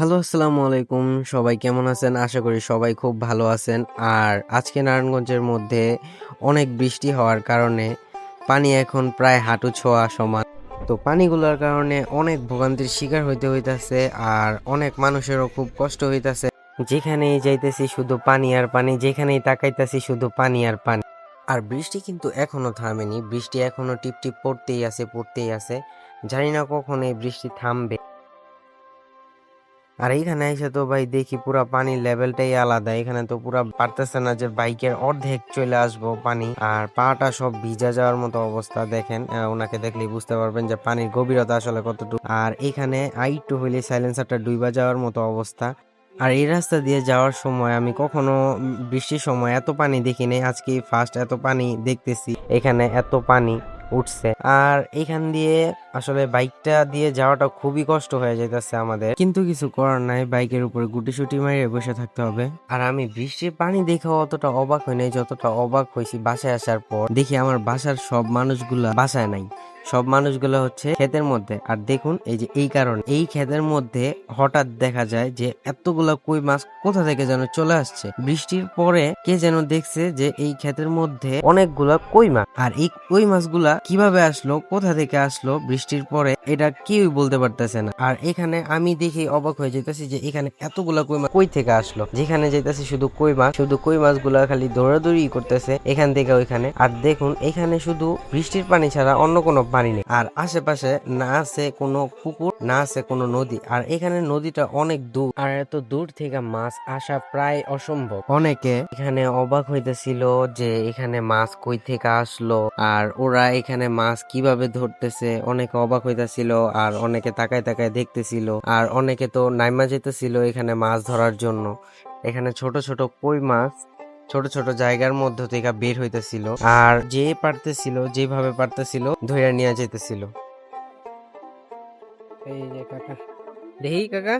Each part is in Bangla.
হ্যালো, আসসালামু আলাইকুম। সবাই কেমন আছেন? আশা করি সবাই খুব ভালো আছেন। আর আজকে নারায়ণগঞ্জের মধ্যে অনেক বৃষ্টি হওয়ার কারণে পানি এখন প্রায় হাঁটু ছোঁয়া সমান। তো পানিগুলোর কারণে অনেক ভোগান্তির শিকার হইতে হইতাছে আর অনেক মানুষেরও খুব কষ্ট হইতাছে। যেখানেই যাইতেছি শুধু পানি আর পানি, যেখানেই তাকাইতাছি শুধু পানি আর পানি। আর বৃষ্টি কিন্তু এখনও থামেনি। বৃষ্টি এখনও টিপ টিপ পড়তেই আছে পড়তেই আছে। জানি না কখন এই বৃষ্টি থামবে। আর এইখানে এসে তো ভাই দেখি পুরা পানির লেভেলটাই আলাদা। এখানে তো পুরা পারতেছে না যে বাইকের অর্ধেক চলে আসব পানি। আর পাটা সব ভিজা যাওয়ার মতো অবস্থা দেখেন। ওনাকে দেখলেই বুঝতে পারবেন যে পানির গভীরতা আসলে কতটুকু। আর এখানে আই আইটু হইলে সাইলেন্সারটা ডুইবা যাওয়ার মতো অবস্থা। আর এই রাস্তা দিয়ে যাওয়ার সময় আমি কখনো বৃষ্টির সময় এত পানি দেখিনি। আজকে ফার্স্ট এত পানি দেখতেছি। এখানে এত পানি। উঠছে। আর এখান দিয়ে আসলে বাইকটা দিয়ে যাওয়াটা খুবই কষ্ট হয়ে যাইতেছে আমাদের। কিন্তু কিছু করার নাই, বাইকের উপরে গুটি সুটি মারিয়ে বসে থাকতে হবে। আর আমি বৃষ্টির পানি দেখে অতটা অবাক হই নাই, যতটা অবাক হয়েছি বাসায় আসার পর। দেখি আমার বাসার সব মানুষগুলা বাসায় নাই। সব মানুষগুলো হচ্ছে ক্ষেতের মধ্যে। আর দেখুন, এই যে এই কারণে এই ক্ষেতের মধ্যে হঠাৎ দেখা যায় যে এতগুলা কই মাছ কোথা থেকে যেন চলে আসছে। বৃষ্টির পরে কে যেন দেখছে যে এই ক্ষেতের মধ্যে অনেকগুলা কই মাছ। আর এই কই মাছগুলা কীভাবে আসলো, কোথা থেকে আসলো, বৃষ্টির পরে এটা কেউই বলতে পারতেছে না। আর এখানে আমি দেখে অবাক হয়ে যেতেছি যে এখানে এতগুলা কই মাছ কই থেকে আসলো। যেখানে যেতেছি শুধু কই মাছ, শুধু কই মাছগুলা খালি দৌড়াদৌড়ি করতেছে, এখান থেকে ওইখানে। আর দেখুন, এখানে শুধু বৃষ্টির পানি ছাড়া অন্য কোনো পানি নেই। আর আশেপাশে না আছে কোনো পুকুর, না আছে কোনো নদী। আর এখানে নদীটা অনেক দূর। আর এত দূর থেকে মাছ আসা প্রায় অসম্ভব। অনেকে এখানে অবাক হইতেছিল যে এখানে মাছ কই থেকে আসলো, আর ওরা এখানে মাছ কীভাবে ধরতেছে। অনেকে অবাক হইতেছিল আর অনেকে তাকায় তাকায় দেখতেছিল। আর অনেকে তো নাইমা যেতেছিল এখানে মাছ ধরার জন্য। এখানে ছোট ছোট কই মাছ ছোট ছোট জায়গার মধ্য থেকে বের হইতেছিল আর যে পারতেছিল যেভাবে পারতেছিল ধইরা নিয়ে যেতেছিল এই যে কাকা দেখি কাকা।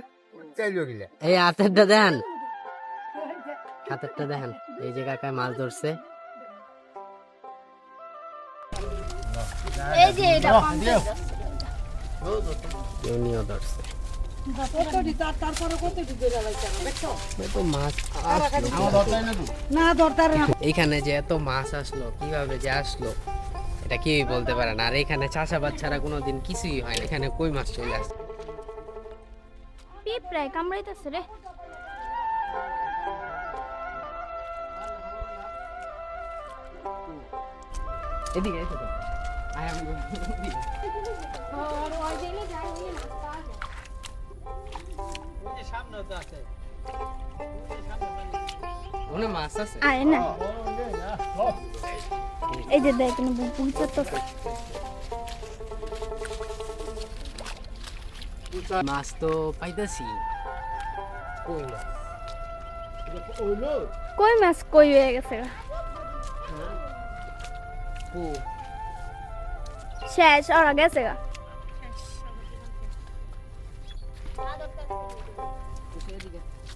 এই হাতেরটা দেখান। হাতেরটা দেখান। এই যে কাকা মাছ ধরছে। এই যে এটা ধরছে। এই তো মাছ আসলো। না দরকার না। এইখানে যে এত মাছ আসলো কীভাবে যে আসলো এটা কেউই বলতে পারে না। আর এখানে চাষাবাদ ছাড়া কোনোদিন কিছুই হয় না। এখানে কই মাছ চলে আসে? পিঁপড়ায় কামড়াইতেছে রে। এদিকে এসো তো। আমি ওনে মাছ আছে? আয় না এই যে দেখ বুঝতে তো মাছ তো পাইতেছি। কই মাছ? কই হয়ে গেছে? শেষ ওরা গেছে গা।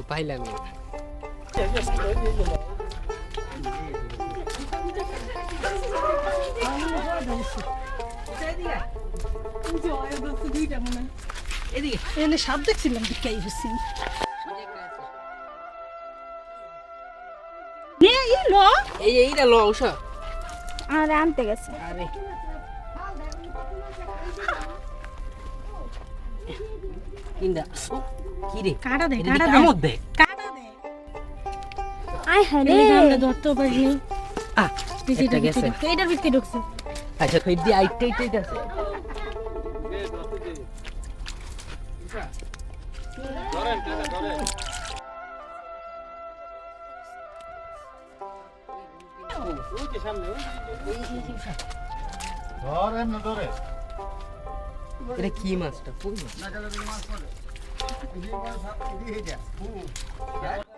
তো পাইলাম এনে সাপ দেখছিলাম বিকাই হচ্ছি এই ল। এই এইটা ল আরে আনতে গেছে। আরে। কি রে কাটা দে কাটা দে। কামড় দে। কাটা দে। আয় হ্যাঁ আমরা ধরতেও পারিনি আহ ভিতরে গেছে। এইটার ভিতরে ঢুকছে। আচ্ছা কই দি আইতে আইতে আছে। ধর এমনি ধরে এটা কি মাছটা? কই মাছ? এই যে বড় সাপ, এদিকে এইটা। হুম।